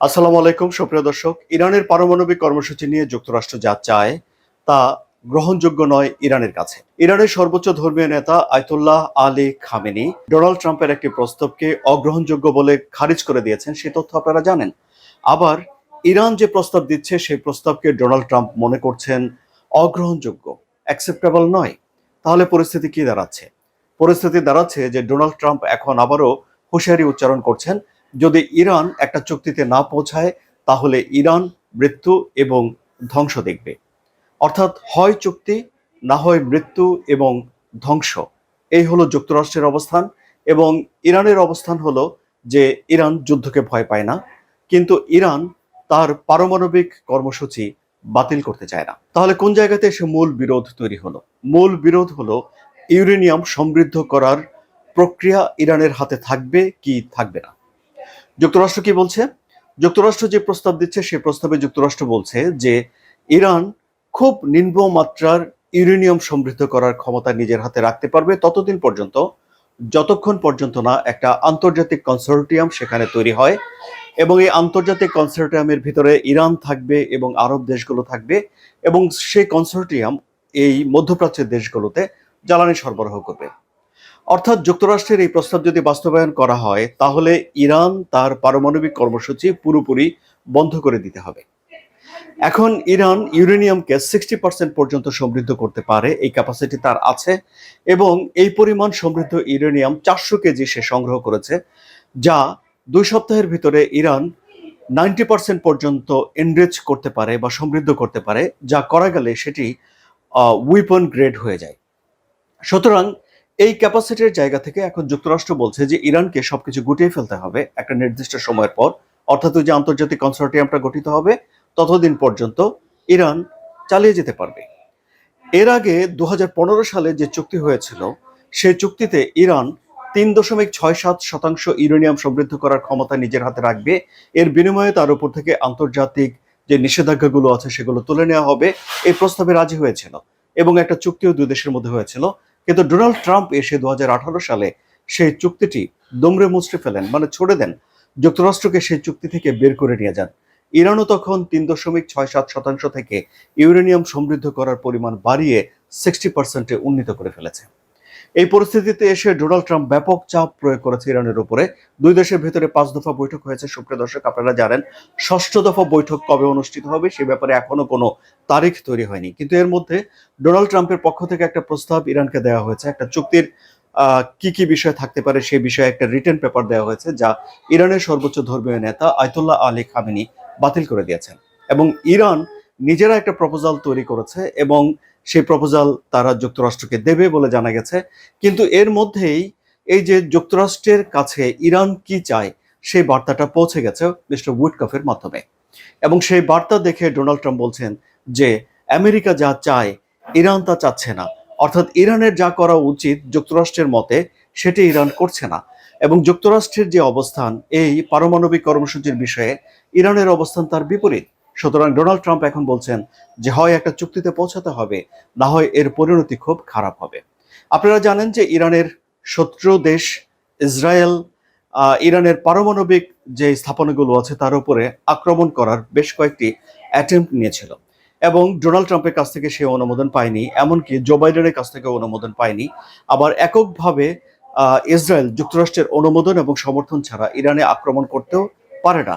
আসসালামু আলাইকুম, সুপ্রিয় দর্শক। ইরানের পারমাণবিক কর্মসূচি নিয়ে যুক্তরাষ্ট্র যা চায় তা গ্রহণযোগ্য নয় ইরানের কাছে। ইরানের সর্বোচ্চ ধর্মীয় নেতা আয়তুল্লাহ আলী খামেনি ডোনাল্ড ট্রাম্পের একটি প্রস্তাবকে অগ্রহণযোগ্য বলে খারিজ করে দিয়েছেন, সে তথ্য আপনারা জানেন। আবার ইরান যে প্রস্তাব দিচ্ছে সেই প্রস্তাবকে ডোনাল্ড ট্রাম্প মনে করছেন অগ্রহণযোগ্য, অ্যাকসেপ্টেবল নয়। তাহলে পরিস্থিতি কি দাঁড়াচ্ছে? পরিস্থিতি দাঁড়াচ্ছে যে ডোনাল্ড ট্রাম্প এখন আবারও হুঁশিয়ারি উচ্চারণ করছেন যদি ইরান একটা চুক্তিতে না পৌঁছায়, তাহলে ইরান মৃত্যু এবং ধ্বংস দেখবে। অর্থাৎ হয় চুক্তি, না হয় মৃত্যু এবং ধ্বংস। এই হলো যুক্তরাষ্ট্রের অবস্থান এবং ইরানের অবস্থান হলো যে ইরান যুদ্ধকে ভয় পায় না, কিন্তু ইরান তার পারমাণবিক কর্মসূচি বাতিল করতে চায় না। তাহলে কোন জায়গাতে এসে মূল বিরোধ তৈরি হলো? মূল বিরোধ হলো ইউরেনিয়াম সমৃদ্ধ করার প্রক্রিয়া ইরানের হাতে থাকবে কি থাকবে না? যুক্তরাষ্ট্র কি বলছে? যুক্তরাষ্ট্র যে প্রস্তাব দিচ্ছে, সেই প্রস্তাবে যুক্তরাষ্ট্র বলছে যে ইরান খুব নিম্ন মাত্রার ইউরেনিয়াম সমৃদ্ধ করার ক্ষমতা নিজের হাতে রাখতে পারবে। ততদিন পর্যন্ত, যতক্ষণ পর্যন্ত না একটা আন্তর্জাতিক কনসোর্টিয়াম সেখানে তৈরি হয় এবং এই আন্তর্জাতিক কনসোর্টিয়ামের ভিতরে ইরান থাকবে এবং আরব দেশগুলো থাকবে এবং সেই কনসোর্টিয়াম এই মধ্যপ্রাচ্যের দেশগুলোতে জ্বালানি সরবরাহ করবে। অর্থাৎ যুক্তরাষ্ট্রের এই প্রস্তাব যদি বাস্তবায়ন করা হয়, তাহলে ইরান তার পারমাণবিক কর্মসূচি পুরোপুরি বন্ধ করে দিতে হবে। এখন ইরান ইউরেনিয়ামকে সিক্সটি পার্সেন্ট পর্যন্ত সমৃদ্ধ করতে পারে, এই ক্যাপাসিটি তার আছে এবং এই পরিমাণ সমৃদ্ধ ইউরেনিয়াম চারশো কেজি সে সংগ্রহ করেছে, যা দুই সপ্তাহের ভিতরে ইরান নাইনটি পার্সেন্ট পর্যন্ত এনরিচ করতে পারে বা সমৃদ্ধ করতে পারে, যা করা গেলে সেটি উইপন গ্রেড হয়ে যায়। সুতরাং এই ক্যাপাসিটির জায়গা থেকে এখন যুক্তরাষ্ট্র বলছে যে ইরানকে সবকিছু গুটিয়ে ফেলতে হবে একটা নির্দিষ্ট সময়ের পর। অর্থাৎ যে আন্তর্জাতিক কনসোর্টিয়ামটা গঠিত হবে, ততদিন পর্যন্ত ইরান চালিয়ে যেতে পারবে। এর আগে দুহাজার পনেরো সালে যে চুক্তি হয়েছিল, সেই চুক্তিতে ইরান তিন দশমিক ছয় সাত শতাংশ ইউরেনিয়াম সমৃদ্ধ করার ক্ষমতা নিজের হাতে রাখবে। এর বিনিময়ে তার উপর থেকে আন্তর্জাতিক যে নিষেধাজ্ঞাগুলো আছে, সেগুলো তুলে নেওয়া হবে। এই প্রস্তাবে রাজি হয়েছিল এবং একটা চুক্তিও দুই দেশের মধ্যে হয়েছিল। কিন্তু ডোনাল্ড ট্রাম্প এসে দু হাজার আঠারো সালে সেই চুক্তিটি দুমড়ে মুচড়ে ফেলেন মানে ছড়ে দেন। যুক্তরাষ্ট্রকে সেই চুক্তি থেকে বের করে নিয়ে যান। ইরানও তখন তিন দশমিক ছয় সাত শতাংশ থেকে ইউরেনিয়াম সমৃদ্ধ করার পরিমাণ বাড়িয়ে সিক্সটি পার্সেন্টে উন্নীত করে ফেলেছে। এই পরিস্থিতিতে এসে ডোনাল্ড ট্রাম্প ব্যাপক চাপ প্রয়োগ করেছে ইরানের উপরে। দুই দেশের ভেতরে পাঁচ দফা বৈঠক হয়েছে। সুপ্রিয় দর্শক, আপনারা জানেন, ষষ্ঠ দফা বৈঠক কবে অনুষ্ঠিত হবে সে ব্যাপারে এখনও কোনো তারিখ তৈরি হয়নি। কিন্তু এর মধ্যে ডোনাল্ড ট্রাম্পের পক্ষ থেকে একটা প্রস্তাব ইরানকে দেওয়া হয়েছে। একটা চুক্তির কি কি বিষয় থাকতে পারে সে বিষয়ে একটা রিটেন পেপার দেওয়া হয়েছে, যা ইরানের সর্বোচ্চ ধর্মীয় নেতা আয়তুল্লাহ আলী খামেনি বাতিল করে দিয়েছেন। এবং ইরান নিজেরা একটা প্রপোজাল তৈরি করেছে এবং সেই প্রপোজাল তারা যুক্তরাষ্ট্রকে দেবে বলে জানা গেছে। কিন্তু এর মধ্যেই এই যে যুক্তরাষ্ট্রের কাছে ইরান কি চায়, সেই বার্তাটা পৌঁছে গেছে মিস্টার উইটকফের মাধ্যমে। এবং সেই বার্তা দেখে ডোনাল্ড ট্রাম্প বলছেন যে, আমেরিকা যা চায়, ইরান তা চাচ্ছে না। অর্থাৎ ইরানের যা করা উচিত যুক্তরাষ্ট্রের মতে, সেটি ইরান করছে না। এবং যুক্তরাষ্ট্রের যে অবস্থান, এই পারমাণবিক কর্মসূচির বিষয়ে ইরানের অবস্থান তার বিপরীত। সুতরাং ডোনাল্ড ট্রাম্প এখন বলছেন যে হয় একটা চুক্তিতে পৌঁছাতে হবে, না হয় এর পরিণতি খুব খারাপ হবে। আপনারা জানেন যে ইরানের শত্রু দেশ ইসরায়েল ইরানের পারমাণবিক যে স্থাপনাগুলো আছে তার উপরে আক্রমণ করার বেশ কয়েকটি অ্যাটেম্প নিয়েছিল। এবং ডোনাল্ড ট্রাম্পের কাছ থেকে সে অনুমোদন পায়নি, এমনকি জো বাইডেনের কাছ থেকে অনুমোদন পায়নি। আবার এককভাবে ইসরায়েল যুক্তরাষ্ট্রের অনুমোদন এবং সমর্থন ছাড়া ইরানে আক্রমণ করতেও পারে না।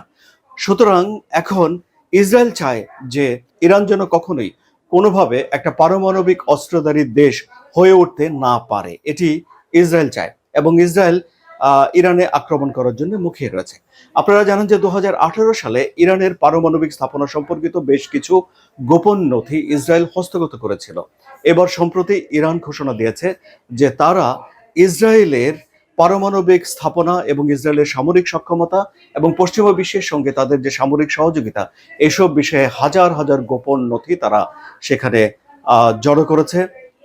সুতরাং এখন ইসরায়েল চায় যে ইরান যেন কখনোই কোনোভাবে একটা পারমাণবিক অস্ত্রধারী দেশ হয়ে উঠতে না পারে। এটি ইসরায়েল চায় এবং ইসরায়েল ইরানে আক্রমণ করার জন্য মুখিয়ে রয়েছে। আপনারা জানেন যে দু হাজার আঠেরো সালে ইরানের পারমাণবিক স্থাপনা সম্পর্কিত বেশ কিছু গোপন নথি ইসরায়েল হস্তগত করেছিল। এবার সম্প্রতি ইরান ঘোষণা দিয়েছে যে তারা ইসরায়েলের পারমাণবিক স্থাপনা এবং ইসরায়েলের সামরিক সক্ষমতা এবং পশ্চিমা বিশ্বের সঙ্গে তাদের যে সামরিক সহযোগিতা, এসব বিষয়ে হাজার হাজার গোপন নথি তারা সেখানে জড়ো করেছে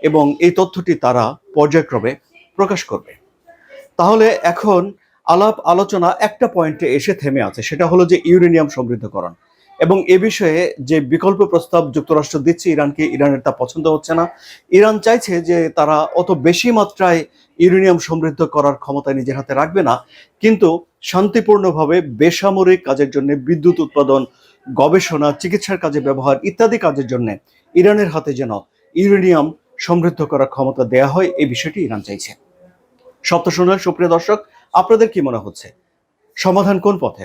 এবং এই তথ্যটি তারা পর্যায়ক্রমে প্রকাশ করবে। তাহলে এখন আলাপ আলোচনা একটা পয়েন্টে এসে থেমে আছে, সেটা হলো যে ইউরেনিয়াম সমৃদ্ধকরণ। এবং এ বিষয়ে যে বিকল্প প্রস্তাব যুক্তরাষ্ট্র দিচ্ছে ইরানকে, ইরানের তা পছন্দ হচ্ছে না। ইরান চাইছে যে তারা অত বেশি মাত্রায় ইউরেনিয়াম সমৃদ্ধ করার ক্ষমতা নিজের হাতে রাখবে না, কিন্তু শান্তিপূর্ণভাবে বেসামরিক কাজের জন্য বিদ্যুৎ উৎপাদন, গবেষণা, চিকিৎসার কাজে ব্যবহার ইত্যাদি কাজের জন্য ইরানের হাতে যেন ইউরেনিয়াম সমৃদ্ধ করার ক্ষমতা দেয়া হয় এই বিষয়টি ইরান চাইছে। সপ্ত সুপ্রিয় দর্শক, আপনাদের কি মনে হচ্ছে? সমাধান কোন পথে?